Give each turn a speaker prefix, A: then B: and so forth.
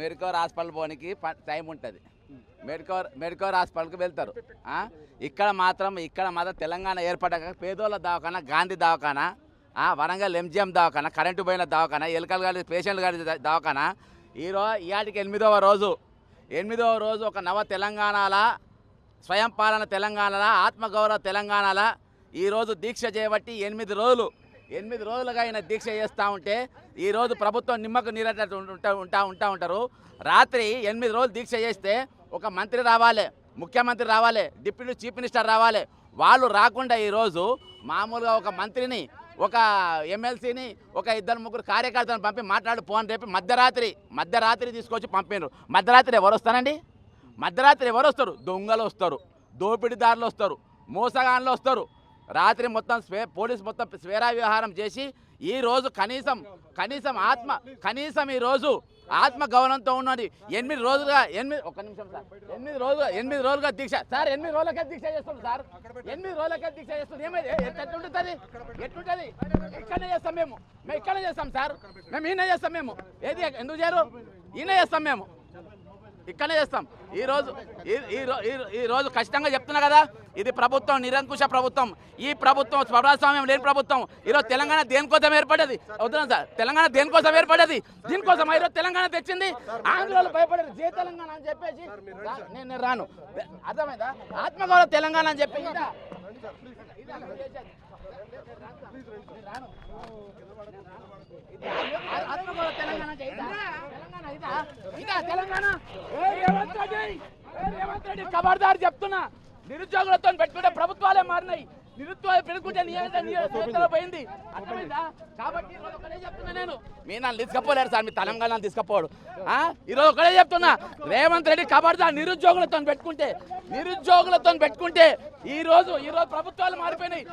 A: Medicore hospital పోనీకి time ఉంటుంది. Medicover Medicover హాస్పిటల్కి వెళ్తారు. ఇక్కడ మాత్రం ఇక్కడ మాత్రం తెలంగాణ ఏర్పడ్డాక పేదోళ్ళ దవాఖానా గాంధీ దవాఖానా వరంగల్ ఎంజిఎం దవాఖానా కరెంటు పోయిన దవాఖానా ఎలకలు గారి పేషెంట్ గారి దవాఖానా ఈరోజు ఇవాటికి ఎనిమిదవ రోజు ఎనిమిదవ రోజు ఒక నవ తెలంగాణల స్వయం పాలన తెలంగాణల ఆత్మగౌరవ తెలంగాణల ఈరోజు దీక్ష చేయబట్టి ఎనిమిది రోజులు ఎనిమిది రోజులుగా ఆయన దీక్ష చేస్తూ ఉంటే ఈరోజు ప్రభుత్వం నిమ్మకు నీరటట్టు ఉంటా ఉంటా ఉంటా ఉంటారు. రాత్రి ఎనిమిది రోజులు దీక్ష చేస్తే ఒక మంత్రి రావాలి ముఖ్యమంత్రి రావాలి డిప్యూటీ చీఫ్ మినిస్టర్ రావాలి. వాళ్ళు రాకుండా ఈరోజు మామూలుగా ఒక మంత్రిని ఒక ఎమ్మెల్సీని ఒక ఇద్దరు ముగ్గురు కార్యకర్తలను పంపి మాట్లాడు ఫోన్ రేపి మధ్యరాత్రి మధ్యరాత్రి తీసుకొచ్చి పంపినారు మధ్యరాత్రి ఎవరు వస్తారండి? మధ్యరాత్రి ఎవరు వస్తారు? దొంగలు వస్తారు దోపిడీదారులు వస్తారు మోసగాన్లు వస్తారు. రాత్రి మొత్తం స్వే పోలీస్ మొత్తం స్వేరా వ్యవహారం చేసి ఈ రోజు కనీసం కనీసం ఆత్మ కనీసం ఈ రోజు ఆత్మ గౌరవంతో ఉన్నది. ఎనిమిది రోజులుగా ఎనిమిది ఒక్క నిమిషం సార్. ఎనిమిది రోజులు ఎనిమిది రోజులుగా దీక్ష. సార్ ఎనిమిది రోజులకే దీక్ష చేస్తుంది సార్. ఎనిమిది రోజులకే దీక్ష చేస్తుంది ఏమైంది? ఎట్లుంటుంది? ఎట్లుంటుంది? ఇక్కడనే చేస్తాం మేము. మేము ఇక్కడనే చేస్తాం సార్. మేము ఈయన చేస్తాం మేము. ఏది ఎందుకు చేయరు? ఈయన చేస్తాం మేము. ఇక్కడనే చేస్తాం. ఈ రోజు ఈ- ఈ రో- ఈ- ఈ రోజు ఖచ్చితంగా చెప్తున్నా కదా ఇది ప్రభుత్వం నిరంకుశ ప్రభుత్వం. ఈ ప్రభుత్వం ప్రజాస్వామ్యం లేని ప్రభుత్వం. ఈరోజు తెలంగాణ దేనికోసం ఏర్పడ్డది? వద్దునా సార్. తెలంగాణ దేనికోసం ఏర్పడ్డది? దీనికోసం ఈరోజు తెలంగాణ తెచ్చింది? ఆంధ్రలో భయపడేది జే తెలంగాణ అని చెప్పేసి నేను రాను. అర్థమైందా? ఆత్మగౌరవ తెలంగాణ అని చెప్పి ఆత్మగౌరవ తెలంగాణ? తెలంగాణ. తెలంగాణ రేవంత్ రెడ్డి? ఖబర్దార్ చెప్తున్నా. నిరుద్యోగులతో పెట్టుకుంటే ప్రభుత్వాలే మారినాయి. నిరుద్యోగ పెరుగుతుంటే నియోజకవర్గంలో పోయింది. అర్థమైందా? కాబట్టి ఈరోజు ఒకటే చెప్తున్నా నేను. మీ నన్ను తీసుకపోలేరు సార్ మీ తెలంగాణ తీసుకపోడు. ఆ? ఈరోజు ఒకటే చెప్తున్నా. రేవంత్ రెడ్డి ఖబర్దార్ నిరుద్యోగులతో పెట్టుకుంటే నిరుద్యోగులతో పెట్టుకుంటే ఈ రోజు ఈరోజు ప్రభుత్వాలు మారిపోయినాయి.